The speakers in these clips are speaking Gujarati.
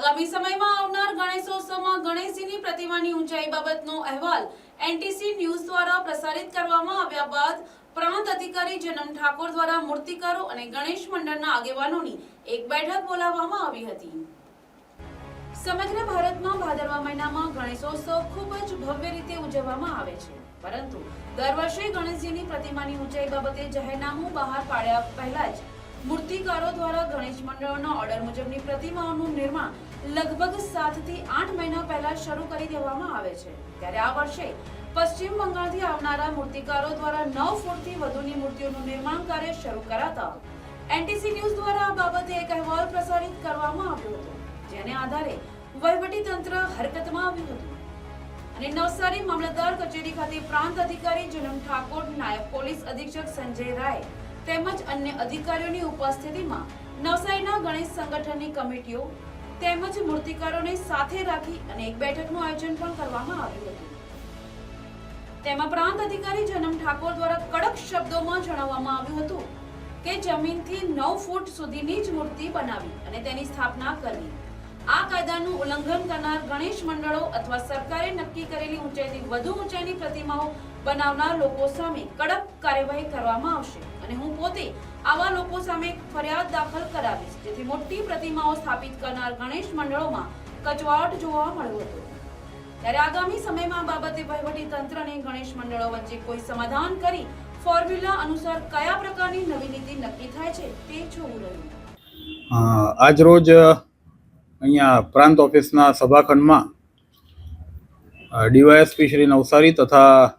આગામી સમયમાં આવનાર ગણેશોત્સવમાં ગણેશજીની પ્રતિમાની ઊંચાઈ બાબતનો અહેવાલ એનટીસી ન્યૂઝ દ્વારા પ્રસારિત કરવામાં આવ્યા બાદ પ્રાંત અધિકારી જનમ ઠાકોર દ્વારા મૂર્તિકારો અને ગણેશ મંડળના આગેવાનોની એક બેઠક બોલાવવામાં આવી હતી. સમગ્ર ભારતમાં ભાદરવા મહિનામાં ગણેશોત્સવ ખૂબ જ ભવ્ય રીતે ઉજવવામાં આવે છે. પરંતુ દર વર્ષે ગણેશજીની પ્રતિમાની ઊંચાઈ બાબતે જાહેરનામું બહાર પાડ્યા પહેલા જ મૂર્તિકારો દ્વારા ગણેશ મંડળોના ઓર્ડર મુજબની પ્રતિમાઓનું નિર્માણ લગભગ સાતથી આઠ મહિના પહેલા શરૂ કરી દેવામાં આવે છે. ત્યારે આ વર્ષે પશ્ચિમ બંગાળથી આવનારા મૂર્તિકારો દ્વારા નવ ફૂટથી વધુની મૂર્તિઓનું નિર્માણ કાર્ય શરૂ કરાતા એનટીસી ન્યૂઝ દ્વારા આ બાબતે એક અહેવાલ પ્રસારિત કરવામાં આવ્યો હતો, જેને આધારે વહીવટી તંત્ર હરકતમાં આવ્યું હતું. અને નવસારી મામલતદાર કચેરી ખાતે પ્રાંત અધિકારી જનમ ઠાકોર, નાયબ પોલીસ અધિક્ષક સંજય રાય તેમજ અન્ય અધિકારીઓની ઉપસ્થિતિમાં નવસારીના ગણેશ સંગઠનની કમિટીઓ તેમજ મૂર્તિકારોને સાથે રાખી અને એક બેઠકનું આયોજન પણ કરવામાં આવ્યું હતું. તેમાં પ્રાંત અધિકારી જનમ ઠાકોર દ્વારા કડક શબ્દોમાં જણાવવામાં આવ્યું હતું કે જમીનથી નવ ફૂટ સુધીની જ મૂર્તિ બનાવી અને તેની સ્થાપના કરવી આ કાયદાનું ઉલ્લંઘન કરનાર ગણેશ મંડળો અથવા સરકારે નક્કી કરેલી ઊંચાઈથી વધુ ઊંચાઈની પ્રતિમાઓ બનાવનાર લોકો સામે કડક કાર્યવાહી કરવામાં આવશે અને હું પોતે આવા લોકો સામે ફરિયાદ દાખલ કરાવીશ. જેથી મોટી પ્રતિમાઓ સ્થાપિત કરનાર ગણેશ મંડળોમાં કચવાટ જોવા મળ્યો હતો. ત્યારે આગામી સમયમાં બાબતે વહીવટી તંત્ર અને ગણેશ મંડળો વચ્ચે કોઈ સમાધાન કરી ફોર્મ્યુલા અનુસાર કયા પ્રકારની નવી નીતિ નક્કી થાય છે તે જોવું રહ્યું. આજ રોજ અહીંયા પ્રાંત ઓફિસના સભાખંડમાં ડીવાયએસપી શ્રી નવસારી તથા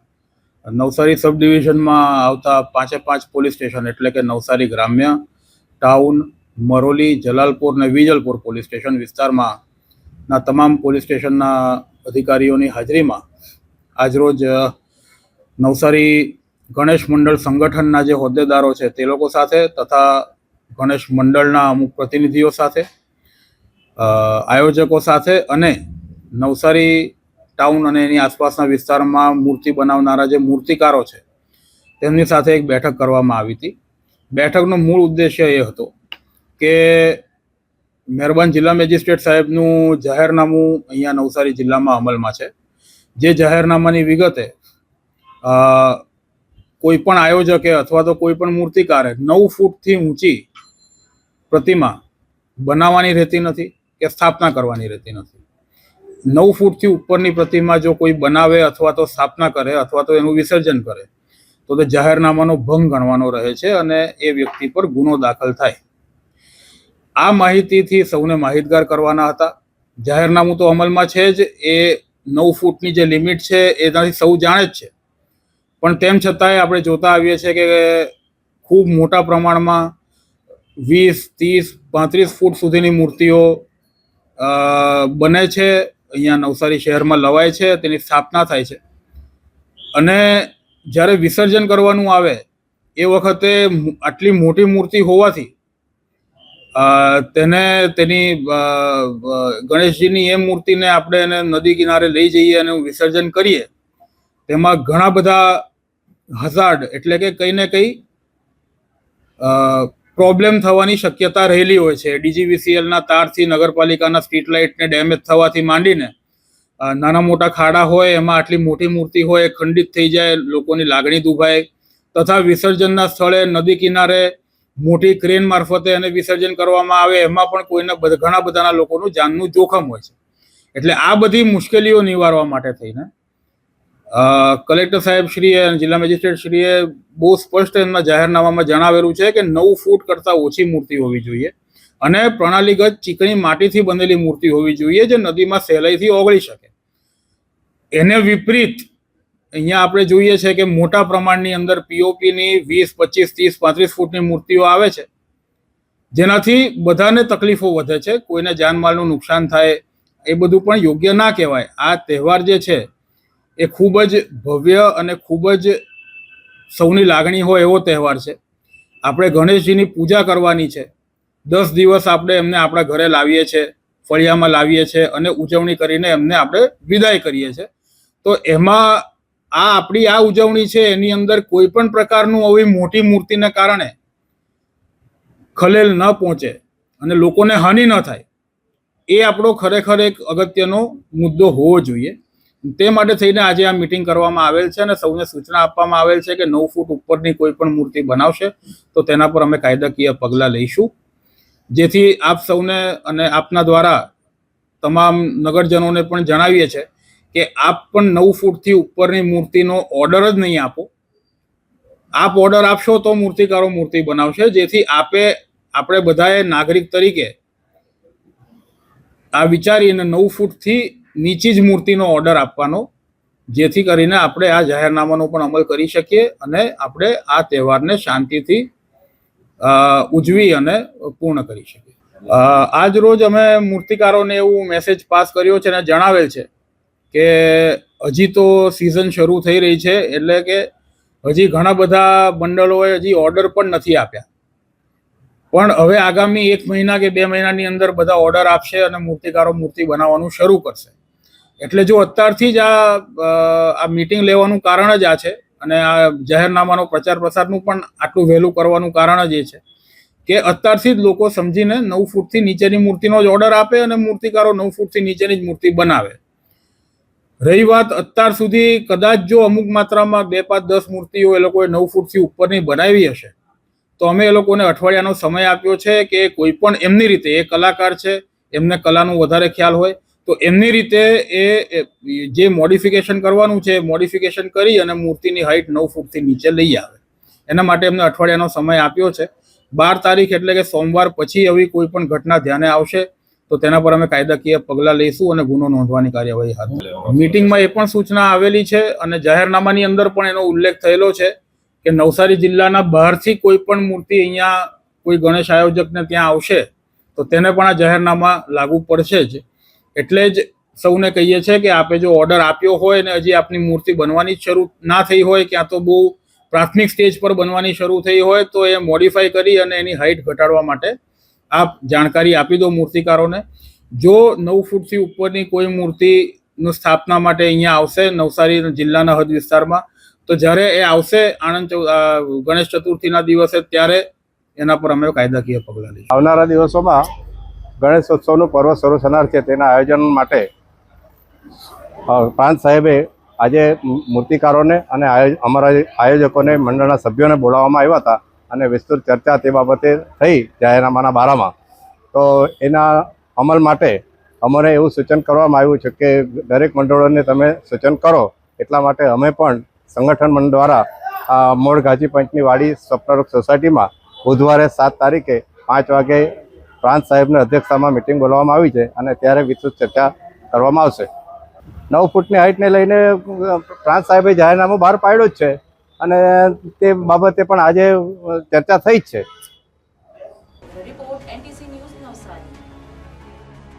નવસારી સબ ડિવિઝનમાં આવતા પાંચે પાંચ પોલીસ સ્ટેશન એટલે કે નવસારી ગ્રામ્ય, ટાઉન, મરોલી, જલાલપુર ને વિજલપુર પોલીસ સ્ટેશન વિસ્તારમાં ના તમામ પોલીસ સ્ટેશનના અધિકારીઓની હાજરીમાં આજરોજ નવસારી ગણેશ મંડળ સંગઠનના જે હોદ્દેદારો છે તે લોકો સાથે તથા ગણેશ મંડળના અમુક પ્રતિનિધિઓ સાથે આયોજકો સાથે અને નવસારી ટાઉન અને એની આસપાસના વિસ્તારમાં મૂર્તિ બનાવનારા જે મૂર્તિકારો છે, તેમની સાથે એક બેઠક કરવામાં આવી હતી. બેઠકનો મૂળ ઉદ્દેશ્ય એ હતો કે મહેરબાન જિલ્લા મેજિસ્ટ્રેટ સાહેબનું જાહેરનામું અહીંયા નવસારી જિલ્લામાં અમલમાં છે. જે જાહેરનામાની વિગતે કોઈ પણ આયોજકે અથવા તો કોઈ પણ મૂર્તિકારે નવ ફૂટથી ઊંચી પ્રતિમા બનાવવાની રહેતી નથી. કે સ્થાપના કરવાની રહેતી નથી. નવ ફૂટથી ઉપરની પ્રતિમા જો કોઈ બનાવે અથવા તો સ્થાપના કરે અથવા તો એનું વિસર્જન કરે, તો તે જાહેરનામાનો ભંગ ગણવાનો રહે છે અને એ વ્યક્તિ પર ગુનો દાખલ થાય. આ માહિતીથી સૌને માહિતગાર કરવાના હતા. જાહેરનામું તો અમલમાં છે જ. એ નવ ફૂટની જે લિમિટ છે એનાથી સૌ જાણે જ છે. પણ તેમ છતાંય આપણે જોતા આવીએ છીએ કે ખૂબ મોટા પ્રમાણમાં વીસ, ત્રીસ, પાંત્રીસ ફૂટ સુધીની મૂર્તિઓ બને છે, અહીંયા નવસારી શહેરમાં લવાય છે, તેની સ્થાપના થાય છે. અને જ્યારે વિસર્જન કરવાનું આવે, એ વખતે આટલી મોટી મૂર્તિ હોવાથી તેને, તેની ગણેશજીની એ મૂર્તિને આપણે એને નદી કિનારે લઈ જઈએ અને વિસર્જન કરીએ, તેમાં ઘણા બધા હઝાર્ડ, એટલે કે કંઈ ને કંઈ પ્રોબ્લેમ થવાની શક્યતા રહેલી હોય છે. ડીજીવીસીએલના તારથી નગરપાલિકાના સ્ટ્રીટ લાઇટને ડેમેજ થવાથી માંડીને નાના મોટા ખાડા હોય, એમાં આટલી મોટી મૂર્તિ હોય, ખંડિત થઈ જાય, લોકોની લાગણી દુભાય તથા વિસર્જનના સ્થળે નદી કિનારે મોટી ક્રેન મારફતે એને વિસર્જન કરવામાં આવે, એમાં પણ કોઈને ઘણા બધાના લોકોનું જાનનું જોખમ હોય છે. એટલે આ બધી મુશ્કેલીઓ નિવારવા માટે થઈને કલેક્ટર સાહેબ શ્રીએ અને જિલ્લા મેજિસ્ટ્રેટ શ્રીએ બહુ સ્પષ્ટ એમના જાહેરનામામાં જણાવેલું છે કે નવ ફૂટ કરતાં ઓછી મૂર્તિ હોવી જોઈએ અને પ્રણાલીગત ચીકણી માટીથી બનેલી મૂર્તિ હોવી જોઈએ જે નદીમાં સહેલાઈથી ઓગળી શકે. એને વિપરીત, અહીંયા આપણે જોઈએ છે કે મોટા પ્રમાણની અંદર પીઓપીની વીસ, પચીસ, ત્રીસ, પાંત્રીસ ફૂટની મૂર્તિઓ આવે છે. જેનાથી બધાને તકલીફો વધે છે, કોઈને જાનમાલનું નુકસાન થાય, એ બધું પણ યોગ્ય ના કહેવાય. આ તહેવાર જે છે એ ખૂબ જ ભવ્ય અને ખૂબ જ સૌની લાગણી હોય એવો તહેવાર છે. આપણે ગણેશજીની પૂજા કરવાની છે. દસ દિવસ આપણે એમને આપણા ઘરે લાવીએ છીએ ફળિયામાં લાવીએ છીએ અને ઉજવણી કરીને એમને આપણે વિદાય કરીએ છીએ તો એમાં આ આપણી આ ઉજવણી છે એની અંદર કોઈ પણ પ્રકારનું આવી મોટી મૂર્તિને કારણે ખલેલ ન પહોંચે અને લોકોને હાનિ ન થાય. એ આપણો ખરેખર એક અગત્યનો મુદ્દો હોવો જોઈએ. તે માટે થઈને આજે આ મિટિંગ કરવામાં આવેલ છે અને સૌને સૂચના આપવામાં આવેલ છે કે નવ ફૂટ ઉપરની કોઈ પણ મૂર્તિ બનાવશે. તો તેના પર અમે કાયદાકીય પગલાં લઈશું. જેથી આપ સૌને અને આપના દ્વારા તમામ નગરજનોને પણ જણાવીએ છે કે આપ પણ નવ ફૂટથી ઉપરની મૂર્તિનો ઓર્ડર જ નહીં આપો. આપ ઓર્ડર આપશો તો મૂર્તિકારો મૂર્તિ બનાવશે. જેથી આપે, આપણે બધાએ નાગરિક તરીકે આ વિચારીને નવ ફૂટથી નીચી જ મૂર્તિનો ઓર્ડર આપવાનો, જેથી કરીને આપણે આ જાહેરનામાનો પણ અમલ કરી શકીએ અને આપણે આ તહેવારને શાંતિથી ઉજવી અને પૂર્ણ કરી શકીએ. આજ રોજ અમે મૂર્તિકારોને એવું મેસેજ પાસ કર્યો છે અને જણાવેલ છે કે હજી તો સિઝન શરૂ થઈ રહી છે, એટલે કે હજી ઘણા બધા મંડળોએ હજી ઓર્ડર પણ નથી આપ્યા. પણ હવે આગામી એક મહિના કે બે મહિનાની અંદર બધા ઓર્ડર આપશે અને મૂર્તિકારો મૂર્તિ બનાવવાનું શરૂ કરશે. એટલે જો અત્યારથી જ આ આ મીટિંગ લેવાનું કારણ જ આ છે અને આ જાહેરનામાનો પ્રચાર પ્રસારનું પણ આટલું વહેલું કરવાનું કારણ જ એ છે કે અત્યારથી જ લોકો સમજીને નવ ફૂટથી નીચેની મૂર્તિનો જ ઓર્ડર આપે અને મૂર્તિકારો નવ ફૂટથી નીચેની જ મૂર્તિ બનાવે. રહી વાત અત્યાર સુધી કદાચ જો અમુક માત્રામાં બે પાંચ દસ મૂર્તિઓ એ લોકોએ નવ ફૂટથી ઉપરની બનાવી હશે, તો અમે એ લોકોને અઠવાડિયાનો સમય આપ્યો છે કે કોઈ પણ એમની રીતે, એ કલાકાર છે, એમને કલાનું વધારે ખ્યાલ હોય તો એમની રીતે એ જે મોડિફિકેશન કરવાનું છે મોડિફિકેશન કરી અને મૂર્તિની હાઈટ નવ ફૂટથી નીચે લઈ આવે. એના માટે એમને અઠવાડિયાનો સમય આપ્યો છે. બાર તારીખ એટલે કે સોમવાર પછી આવી કોઈ પણ ઘટના ધ્યાને આવશે, તો તેના પર અમે કાયદાકીય પગલાં લઈશું અને ગુનો નોંધવાની કાર્યવાહી હાથ. મીટિંગમાં એ પણ સૂચના આવેલી છે અને જાહેરનામાની અંદર પણ એનો ઉલ્લેખ થયેલો છે કે નવસારી જિલ્લાના બહારથી કોઈ પણ મૂર્તિ અહીંયા કોઈ ગણેશ આયોજકને ત્યાં આવશે, તો તેને પણ આ જાહેરનામા લાગુ પડશે જ. એટલે જ સૌને કહીએ છીએ કે આપે જો ઓર્ડર આપ્યો હોય ને હજી આપની મૂર્તિ બનવાની શરૂ ના થઈ હોય ક્યાં તો બહુ પ્રાથમિક સ્ટેજ પર બનવાની શરૂ થઈ હોય તો એ મોડિફાઈ કરી અને એની હાઈટ ઘટાડવા માટે આપ જાણકારી આપી દો મૂર્તિકારોને. જો નવ ફૂટથી ઉપરની કોઈ મૂર્તિનું સ્થાપના માટે અહીંયા આવશે નવસારી જિલ્લાના હદ વિસ્તારમાં તો જ્યારે એ આવશે અ, ગણેશ ચતુર્થીના દિવસે ત્યારે એના પર અમે કાયદાકીય પગલાં લઈશું. આવનારા દિવસોમાં ગણેશોત્સવનું પર્વ શરૂ થનાર છે તેના આયોજન માટે પ્રાંત સાહેબે આજે મૂર્તિકારોને અને અમારા આયોજકોને, મંડળના સભ્યોને બોલાવવામાં આવ્યા હતા અને વિસ્તૃત ચર્ચા તે બાબતે થઈ જાહેરનામાના બારામાં. તો એના અમલ માટે અમારે એવું સૂચન કરવામાં આવ્યું છે કે દરેક મંડળોને તમે સૂચન કરો, એટલા માટે અમે પણ સંગઠન મંડળ દ્વારા આ મોડ ગાજી પંચની વાડી સ્વપ્નરૂપ સોસાયટીમાં બુધવારે સાત તારીખે પાંચ વાગે પ્રાંત સાહેબની અધ્યક્ષતામાં મિટિંગ બોલાવવામાં આવી છે અને ત્યારે વિસ્તૃત ચર્ચા કરવામાં આવશે. નવ ફૂટની હાઇટને લઈને પ્રાંત સાહેબે જાહેરનામું બહાર પાડ્યું જ છે અને તે બાબતે પણ આજે ચર્ચા થઈ જ છે.